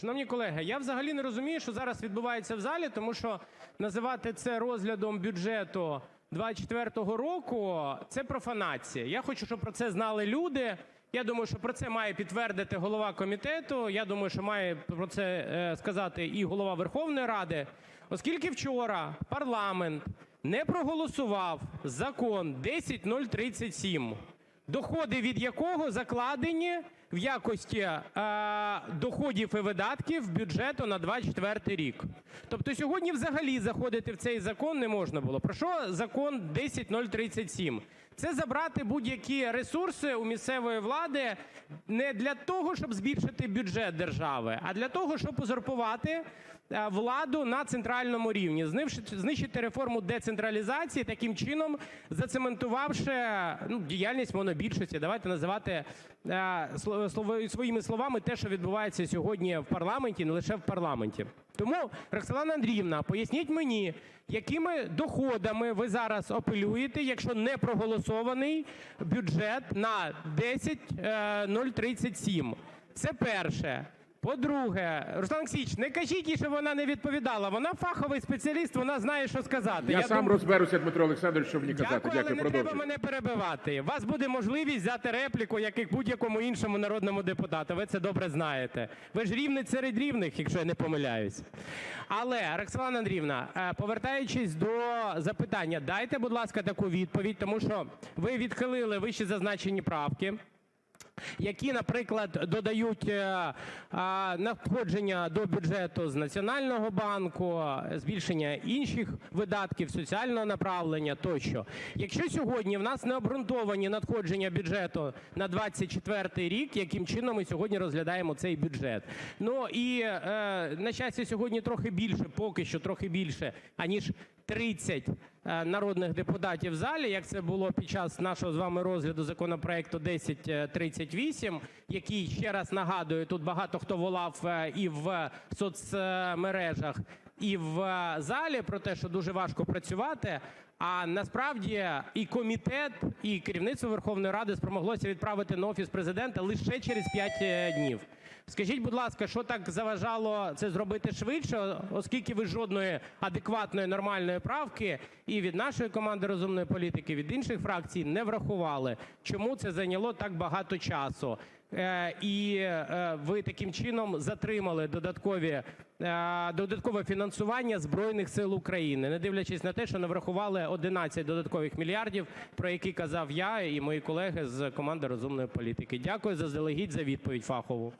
Шановні колеги, я взагалі не розумію, що зараз відбувається в залі, тому що називати це розглядом бюджету 24-го року – це профанація. Я хочу, щоб про це знали люди. Я думаю, що про це має підтвердити голова комітету. Я думаю, що має про це е, сказати і Голова Верховної Ради. Оскільки вчора парламент не проголосував закон 10037, доходи від якого закладені в якості е, доходів і видатків бюджету на 24-й рік. Тобто сьогодні взагалі заходити в цей закон не можна було. Про що закон 10037? Це забрати будь-які ресурси у місцевої влади не для того, щоб збільшити бюджет держави, а для того, щоб узурпувати е, владу на центральному рівні, знищити, реформу децентралізації, таким чином зацементувавши ну, діяльність монобільшості. Давайте називати е, слово- своїми словами те, що відбувається сьогодні в парламенті, не лише в парламенті. Тому, Роксолана Андріївна, поясніть мені, якими доходами ви зараз апелюєте, якщо не проголосований бюджет на 10037? Це перше. По-друге, Руслан Олексійович, не кажіть їй, що вона не відповідала. Вона фаховий спеціаліст, вона знає, що сказати. Я, сам думаю- розберуся, Дмитро Олександрович, щоб мені казати. Дякую, Дякую, але не треба мене перебивати. У вас буде можливість взяти репліку, як і будь-якому іншому народному депутату. Ви це добре знаєте. Ви ж рівний серед рівних, якщо я не помиляюсь. Але, Роксолана Андріївна, е, повертаючись до запитання, дайте, будь ласка, таку відповідь, тому що ви відхилили вище зазначені правки які, наприклад, додають е, надходження до бюджету з Національного банку, збільшення інших видатків, соціального направлення тощо. Якщо сьогодні в нас не обґрунтовані надходження бюджету на 24 рік, яким чином ми сьогодні розглядаємо цей бюджет? Ну і е, на щастя, сьогодні трохи більше, поки що трохи більше, аніж 30 е, народних депутатів в залі, як це було під час нашого з вами розгляду законопроекту 1038, який, ще раз нагадую, тут багато хто волав е, і в соцмережах, і в е, залі про те, що дуже важко працювати. А насправді і комітет, і керівництво Верховної Ради спромоглося відправити на офіс президента лише через 5 днів. Скажіть, будь ласка, що так заважало це зробити швидше, оскільки ви жодної адекватної нормальної правки і від нашої команди розумної політики, від інших фракцій не врахували? Чому це зайняло так багато часу? Е, І е, ви таким чином затримали додаткові, е, додаткове фінансування Збройних сил України, не дивлячись на те, що не врахували 11 додаткових мільярдів, про які казав я і мої колеги з команди розумної політики. Дякую заздалегідь за відповідь фахову.